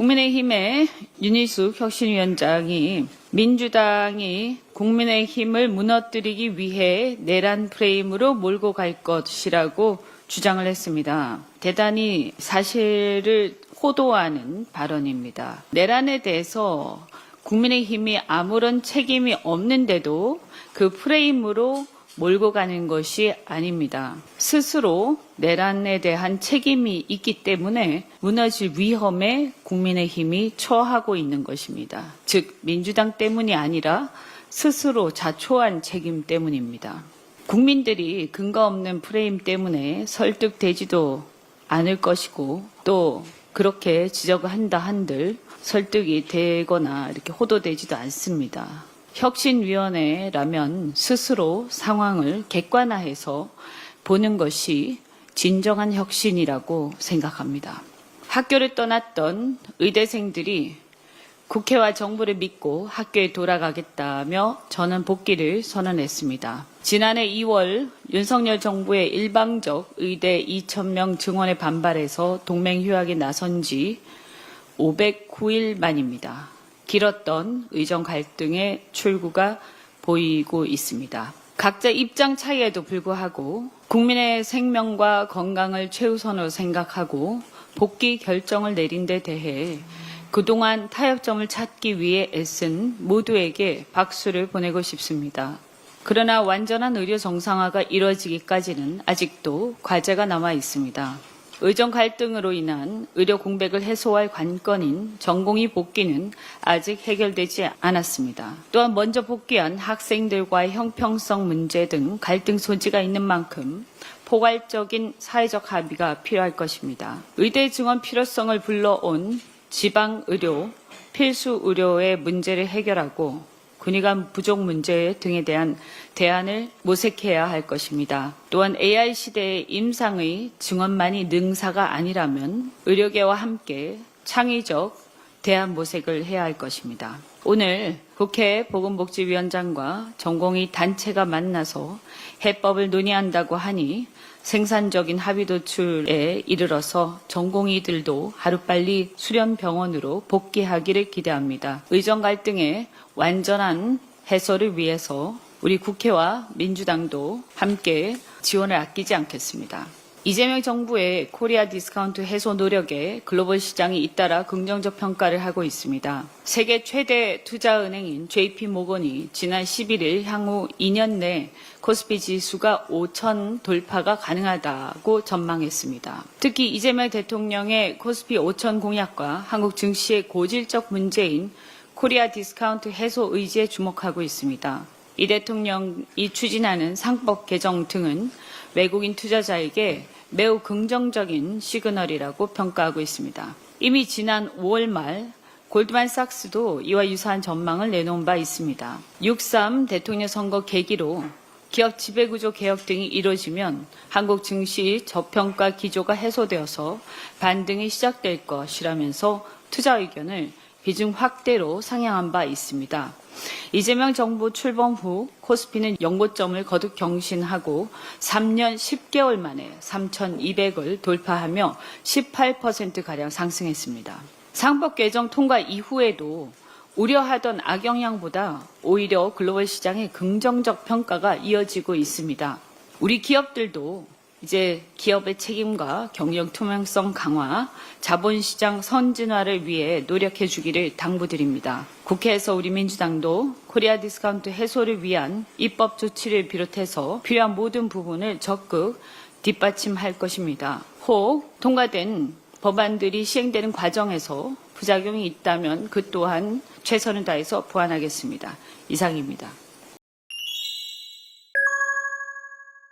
국민의힘의 윤희숙 혁신위원장이 민주당이 국민의힘을 무너뜨리기 위해 내란 프레임으로 몰고 갈 것이라고 주장을 했습니다. 대단히 사실을 호도하는 발언입니다. 내란에 대해서 국민의힘이 아무런 책임이 없는데도 그 프레임으로 몰고 가는 것이 아닙니다. 스스로 내란에 대한 책임이 있기 때문에 무너질 위험에 국민의힘이 처하고 있는 것입니다. 즉, 민주당 때문이 아니라 스스로 자초한 책임 때문입니다. 국민들이 근거 없는 프레임 때문에 설득되지도 않을 것이고 또 그렇게 지적을 한다 한들 설득이 되거나 이렇게 호도되지도 않습니다. 혁신위원회라면 스스로 상황을 객관화해서 보는 것이 진정한 혁신이라고 생각합니다. 학교를 떠났던 의대생들이 국회와 정부를 믿고 학교에 돌아가겠다며 저는 복귀를 선언했습니다. 지난해 2월 윤석열 정부의 일방적 의대 2,000명 증원에 반발해서 동맹 휴학에 나선 지 509일 만입니다. 길었던 의정 갈등의 출구가 보이고 있습니다. 각자 입장 차이에도 불구하고 국민의 생명과 건강을 최우선으로 생각하고 복귀 결정을 내린 데 대해 그동안 타협점을 찾기 위해 애쓴 모두에게 박수를 보내고 싶습니다. 그러나 완전한 의료 정상화가 이뤄지기까지는 아직도 과제가 남아 있습니다. 의정 갈등으로 인한 의료 공백을 해소할 관건인 전공의 복귀는 아직 해결되지 않았습니다. 또한 먼저 복귀한 학생들과의 형평성 문제 등 갈등 소지가 있는 만큼 포괄적인 사회적 합의가 필요할 것입니다. 의대 증원 필요성을 불러온 지방 의료, 필수 의료의 문제를 해결하고 군의관 부족 문제 등에 대한 대안을 모색해야 할 것입니다. 또한 AI 시대의 임상의 증언만이 능사가 아니라면 의료계와 함께 창의적 대안 모색을 해야 할 것입니다. 오늘 국회 보건복지위원장과 전공의 단체가 만나서 해법을 논의한다고 하니 생산적인 합의 도출에 이르러서 전공의들도 하루빨리 수련 병원으로 복귀하기를 기대합니다. 의정 갈등의 완전한 해소를 위해서 우리 국회와 민주당도 함께 지원을 아끼지 않겠습니다. 이재명 정부의 코리아 디스카운트 해소 노력에 글로벌 시장이 잇따라 긍정적 평가를 하고 있습니다. 세계 최대 투자 은행인 JP 모건이 지난 11일 향후 2년 내 코스피 지수가 5천 돌파가 가능하다고 전망했습니다. 특히 이재명 대통령의 코스피 5천 공약과 한국 증시의 고질적 문제인 코리아 디스카운트 해소 의지에 주목하고 있습니다. 이 대통령이 추진하는 상법 개정 등은 외국인 투자자에게 매우 긍정적인 시그널이라고 평가하고 있습니다. 이미 지난 5월 말 골드만삭스도 이와 유사한 전망을 내놓은 바 있습니다. 6.3 대통령 선거 계기로 기업 지배구조 개혁 등이 이루어지면 한국 증시 저평가 기조가 해소되어서 반등이 시작될 것이라면서 투자 의견을 비중 확대로 상향한 바 있습니다. 이재명 정부 출범 후 코스피는 연고점을 거듭 경신하고 3년 10개월 만에 3,200을 돌파하며 18%가량 상승했습니다. 상법 개정 통과 이후에도 우려하던 악영향보다 오히려 글로벌 시장의 긍정적 평가가 이어지고 있습니다. 우리 기업들도 이제 기업의 책임과 경영 투명성 강화, 자본시장 선진화를 위해 노력해 주기를 당부드립니다. 국회에서 우리 민주당도 코리아 디스카운트 해소를 위한 입법 조치를 비롯해서 필요한 모든 부분을 적극 뒷받침할 것입니다. 혹 통과된 법안들이 시행되는 과정에서 부작용이 있다면 그 또한 최선을 다해서 보완하겠습니다. 이상입니다.